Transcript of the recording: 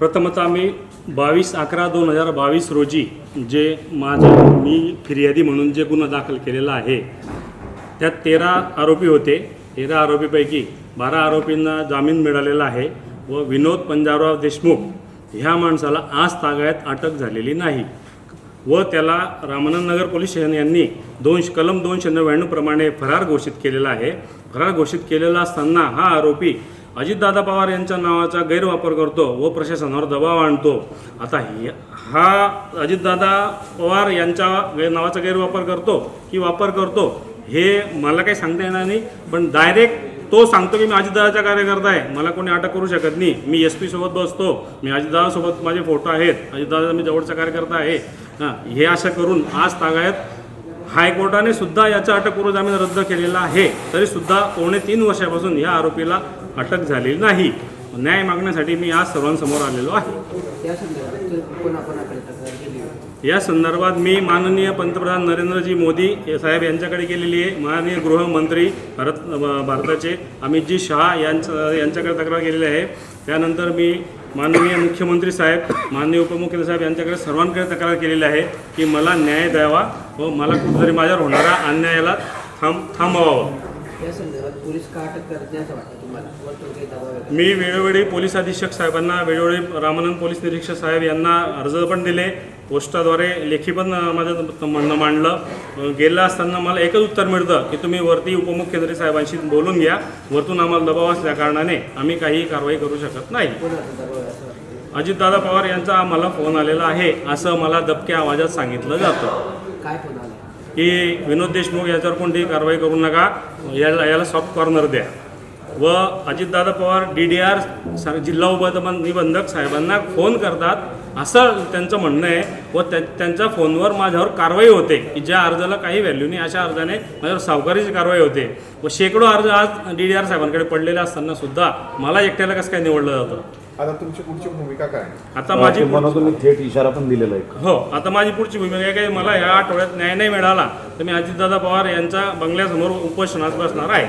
प्रथमतः आम्ही बावीस अकरा दोन हजार बावीस रोजी जे माझं मी फिर्यादी म्हणून जे गुन्हा दाखल केलेला आहे त्यात तेरा आरोपी होते. तेरा आरोपीपैकी बारा आरोपींना जामीन मिळालेला आहे व विनोद पंजाबराव देशमुख ह्या माणसाला आज तागायत अटक झालेली नाही व त्याला रामानंद नगर पोलीस स्टेशन यांनी दोन कलम दोनशे नव्याण्णव प्रमाणे फरार घोषित केलेला आहे. फरार घोषित केलेला असताना हा आरोपी अजितदादा पवार यांच्या नावाचा गैरवापर करतो व प्रशासनावर दबाव आणतो. आता हे- हा अजितदादा पवार यांच्या गै- नावाचा गैरवापर करतो की वापर करतो हे मला काही सांगता येणार नाही पण डायरेक्ट तो सांगतो की मी अजितदादाचा कार्यकर्ता आहे मला कोणी अटक करू शकत नाही. मी एस पीसोबत बसतो मी अजितदादासोबत माझे फोटो आहेत अजितदादा मी जवळचा कार्यकर्ता आहे. हां हे असं करून आज तागायत हायकोर्टाने सुद्धा याचा अटकपूर्व जामीन रद्द केलेला आहे. तरी सुद्धा पावणे तीन वर्षापासून या आरोपीला अटक झालेली नाही. न्याय मागण्यासाठी मी आज सर्वांसमोर आलेलो आहे? या संदर्भात मी माननीय पंतप्रधान नरेंद्रजी मोदी साहेब यांच्याकडे गेलेली आहे. माननीय गृहमंत्री भारत भारताचे अमितजी शहा यांचं यांच्याकडे तक्रार केलेली आहे. त्यानंतर मी माननीय मुख्यमंत्री साहेब माननीय उपमुख्यमंत्री साहेब यांच्याकडे सर्वांकडे तक्रार केलेली आहे की मला न्याय द्यावा व मला कुठेतरी माझ्यावर होणारा अन्यायाला थांब थांबवावं. या संदर्भात पोलीस का अटक करत नाही असं वाटतं तुम्हाला? वरतून काही दबाव वगैरे? मी वेळोवेळी पोलीस अधीक्षक साहेबांना वेळोवेळी रामानंद पोलीस निरीक्षक साहेब यांना अर्ज पण दिले. पोस्टाद्वारे लेखी पण माझं म्हणणं मांडलं. गेलं असताना मला एकच उत्तर मिळतं की तुम्ही वरती उपमुख्यमंत्री साहेबांशी बोलून घ्या. वरतून आम्हाला दबाव असल्या कारणाने आम्ही काही कारवाई करू शकत नाही. अजितदादा पवार यांचा मला फोन आलेला आहे असं मला दबक्या आवाजात सांगितलं जातं. काय फोन की विनोद देशमुख याच्यावर कोणतीही कारवाई करू नका. याला याला सॉफ्ट कॉर्नर द्या. व Ajitdada Pawar D D R जिल्हा उप निबंधक साहेबांना फोन करतात. असं त्यांचं म्हणणं आहे. व त्या त्यांच्या फोनवर माझ्यावर कारवाई होते. की ज्या अर्जाला काही व्हॅल्यू नाही अशा अर्जाने माझ्यावर सावकारीची कारवाई होते. व शेकडो अर्ज आज डी डी आर साहेबांकडे पडलेले असताना सुद्धा मला एकट्याला कसं काय निवडलं जातं? आता तुमची पुढची भूमिका काय? आता माझी तुम्हाला तुम्ही थेट इशारा पण दिलेला आहे. हो आता माझी पुढची भूमिका आहे की मला या आठवड्यात न्याय नाही मिळाला तर मी अजितदादा पवार यांच्या बंगल्यासमोर उपोषणात बसणार आहे.